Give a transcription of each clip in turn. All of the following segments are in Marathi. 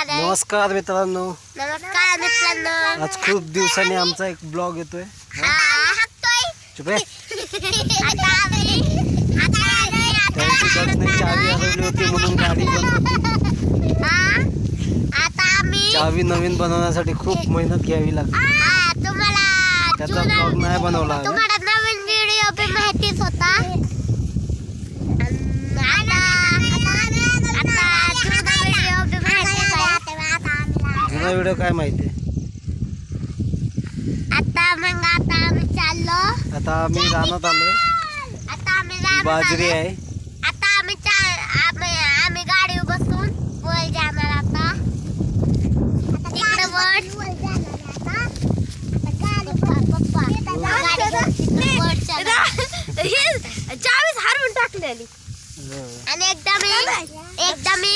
आलाय नमस्कार मित्रांनो. नमस्कार मित्रांनो. आज खूप दिवसांनी आमचा एक ब्लॉग येतोय. हा हाकतोय. चुप रे. आता आम्ही आता आलोय, आता त्याची दक्षने चावी हरवली होती म्हणून गाडी बनवली हा? आता आम्ही चावी नवीन बनवण्यासाठी खूप मेहनत घ्यावी लागते. हा तुम्हाला त्याचा जुना- ब्लॉग नाही बनवला आम्ही. तुम्हाला नवीन व्हिडिओ बी माहितीच होता अन आता आता जुना व्हिडिओ बी माहितीच जुना व्हिडिओ काय माहिती? आता मग आता आम्ही चाललो. आता आम्ही रानात आलोय. आता आम्ही बाजरी. आहे. आता आम्ही चा- आम्ही आम्ही गाडी बसून वर जाणार आता. तिकडे वर पप्पा गाडी घेऊन तिकडे वर जाणार. चावीस हरवून टाकलेली आणि एकदा मी एकदा मी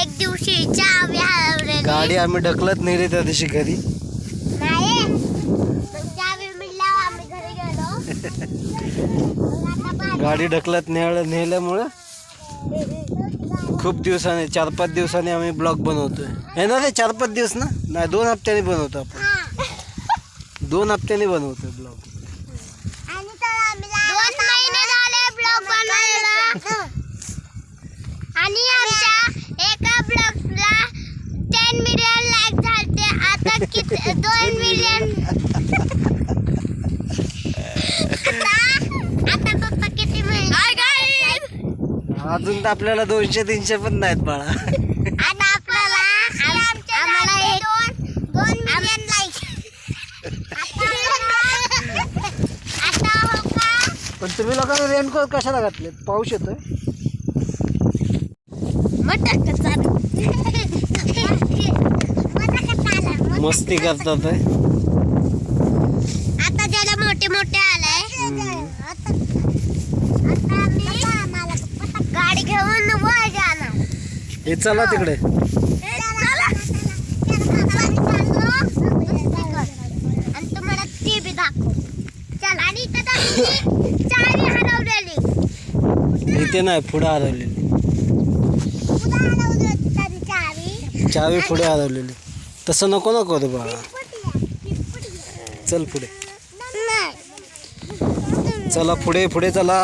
एक दिवशी चावी हरवलेली. गाडी आम्ही ढकलत नेली त्या दिवशी घरी. नाही. मग चावी मिळाल्यावर आम्ही घरी गेलो. मग आता बाहेर- गाडी ढकलत नेळ नेल्यामुळं खूप दिवसांनी चार पाच दिवसांनी आम्ही ब्लॉग बनवतोय. हे ना रे चार पाच दिवस ना? नाही दोन हप्त्याने बनवतो आपण. दोन हप्त्याने बनवतोय ब्लॉग दोन महिने झाले ब्लॉग बनवायला आणि आमच्या एका ब्लॉगला टेन मिलियन लाईक झालते आता किती दोन मिलियन आता आता पप्पा किती मिळणार अजून तर आपल्याला दोनशे तीनशे पण नाहीत बाळा. आता आपल्याला आम- आम्हाला एक दोन मिलियन लाईक आता हो का? पण तुम्ही लोकांना रेनकोट कशाला घातले पाऊस येतोय? मस्ती करतात आहे. आता ज्याला मोठे मोठे आलाय आता गाडी घेऊन वर जाणार हे चला तिकडे. इथं नाही पुढे हरवलेली. चावी पुढे हरवलेली. तसं नको नको करू बाळा. चल पुढे. चला पुढे पुढे चला.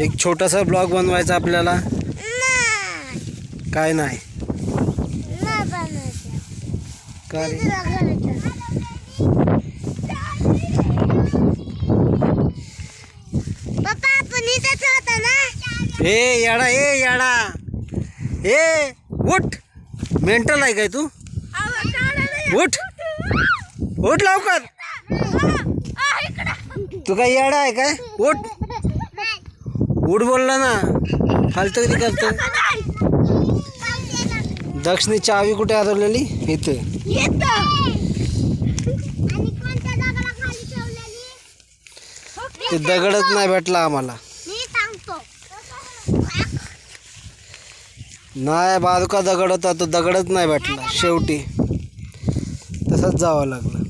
एक छोटासा ब्लॉग बनवायचा आपल्याला. काय नाही. काय? ए याडा ए याडा. ए उठ. मेंटल आहे काय तू? उठ. उठ लवकर. तू काय याडा आहे काय? उठ. उठ बोलला ना. फालतू किती करतो दक्षनी चावी कुठे हरवलेली इथे. ते दगडच नाही भेटला आम्हाला. नाही बाजूका दगड होता तो दगडच नाही भेटला. शेवटी. तसंच जावं लागलं.